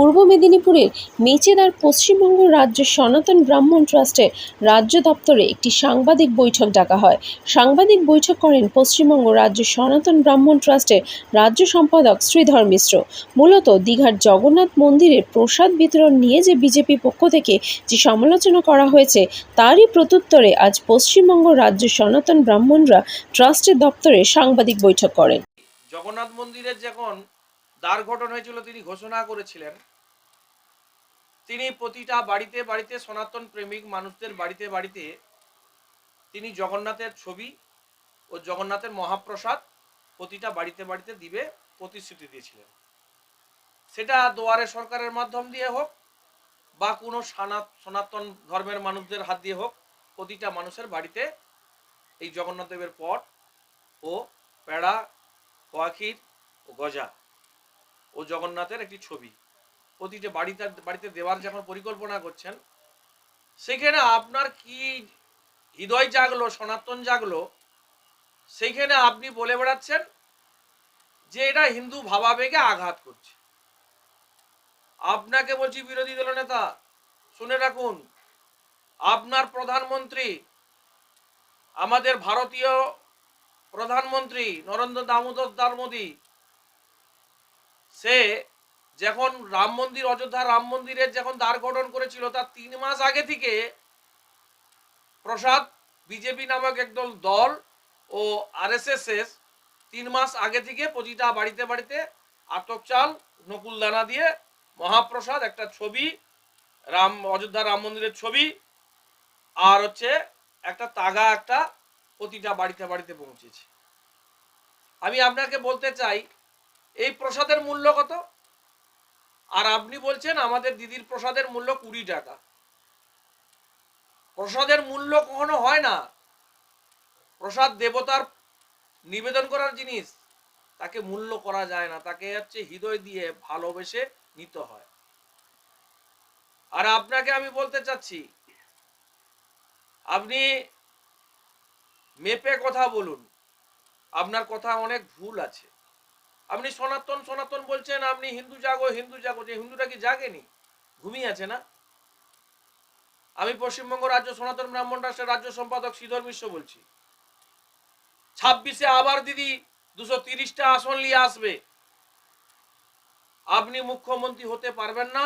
পূর্ব মেদিনীপুরের মেচেদার পশ্চিমবঙ্গ রাজ্য সনাতন ব্রাহ্মণ ট্রাস্টের রাজ্য দপ্তরে একটি সাংবাদিক বৈঠক ডাকা হয়। সাংবাদিক বৈঠক করেন পশ্চিমবঙ্গ রাজ্য সনাতন ব্রাহ্মণ ট্রাস্টের রাজ্য সম্পাদক শ্রীধর মিশ্র। মূলত দীঘার জগন্নাথ মন্দিরের প্রসাদ বিতরণ নিয়ে যে বিজেপি পক্ষ থেকে যে সমালোচনা করা হয়েছে, তারই প্রত্যুত্তরে আজ পশ্চিমবঙ্গ রাজ্য সনাতন ব্রাহ্মণরা ট্রাস্টের দপ্তরে সাংবাদিক বৈঠক করেন। জগন্নাথ মন্দিরের যখন দ্বার ঘটন হয়েছিল, তিনি ঘোষণা করেছিলেন। তিনি প্রতিটা বাড়িতে বাড়িতে সনাতন প্রেমিক মানুষদের বাড়িতে বাড়িতে তিনি জগন্নাথের ছবি ও জগন্নাথের মহাপ্রসাদ প্রতিটা বাড়িতে বাড়িতে দিবে প্রতিশ্রুতি দিয়েছিলেন। সেটা দুয়ারে সরকারের মাধ্যম দিয়ে হোক বা কোনো সানা- সনাতন ধর্মের মানুষদের হাত দিয়ে হোক, প্রতিটা মানুষের বাড়িতে এই জগন্নাথ দেবের পট ও পেড়া কোয়াখির ও গজা ও জগন্নাথের একটি ছবি। প্রতিটা বাড়িতে বাড়িতে দেওয়ার যখন পরিকল্পনা করছেন সেখানে আপনার কি হৃদয় জাগলো, সনাতন জাগলো? সেইখানে আপনি বলে বেড়াচ্ছেন যে এটা হিন্দু ভাবাবেগে আঘাত করছে। আপনাকে বলছি বিরোধী দল নেতা, শুনে রাখুন, আপনার প্রধানমন্ত্রী, আমাদের ভারতীয় প্রধানমন্ত্রী নরেন্দ্র দামোদর দার মোদী সে যখন রাম মন্দির, অযোধ্যা রাম মন্দিরের যখন দ্বার গঠন করেছিল, তার তিন মাস আগে থেকে প্রসাদ, বিজেপি নামক একদল দল ও আরএসএস তিন মাস আগে থেকে প্রতিটা বাড়িতে বাড়িতে আতক চাল, নকুল দানা দিয়ে মহাপ্রসাদ, একটা ছবি, রাম, অযোধ্যা রাম মন্দিরের ছবি আর হচ্ছে একটা তাগা একটা প্রতিটা বাড়িতে বাড়িতে পৌঁছেছে। আমি আপনাকে বলতে চাই এই প্রসাদের মূল্য কত? আর আপনি বলছেন আমাদের দিদির প্রসাদের মূল্য কুড়ি টাকা। প্রসাদের মূল্য কখনো হয় না। প্রসাদ দেবতার নিবেদন করার জিনিস। তাকে মূল্য করা যায় না, তাকে হচ্ছে হৃদয় দিয়ে ভালোবেসে নিতে হয়। আর আপনাকে আমি বলতে চাচ্ছি, আপনি মেপে কথা বলুন। আপনার কথা অনেক ভুল আছে। আপনি সনাতন সনাতন বলছেন, আপনি হিন্দু জাগো হিন্দু জাগো, যে হিন্দুটা কি জাগেনি? ঘুমিয়ে আছে না? আমি পশ্চিমবঙ্গ রাজ্য সনাতন ব্রাহ্মণ রাষ্ট্রের রাজ্য সম্পাদক শ্রীধর মিশ্র বলছি। ছাব্বিশে আবার দিদি দুশো তিরিশটা আসন নিয়ে আসবে। আপনি মুখ্যমন্ত্রী হতে পারবেন না,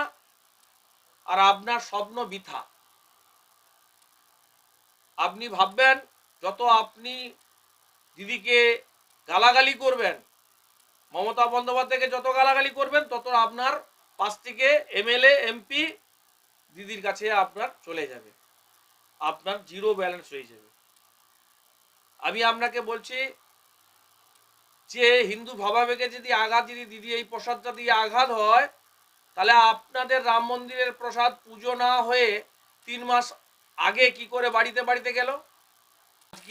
আর আপনার স্বপ্ন বৃথা। আপনি ভাববেন, যত আপনি দিদিকে গালাগালি করবেন মমতা বন্দ্যোপাধ্যায়কে যত গালাগালি করবেন, তত আপনার পাশ থেকে এমএলএ, এমপি দিদির কাছে আপনার চলে যাবে। আপনার জিরো ব্যালেন্স হয়ে যাবে। আমি আপনাকে বলছি, যে হিন্দু ভাবাবেগে যদি আঘাত, যদি দিদি এই প্রসাদটা দিয়ে আঘাত হয়, তাহলে আপনাদের রাম মন্দিরের প্রসাদ পুজো না হয়ে তিন মাস আগে কি করে বাড়িতে বাড়িতে গেল? আজকে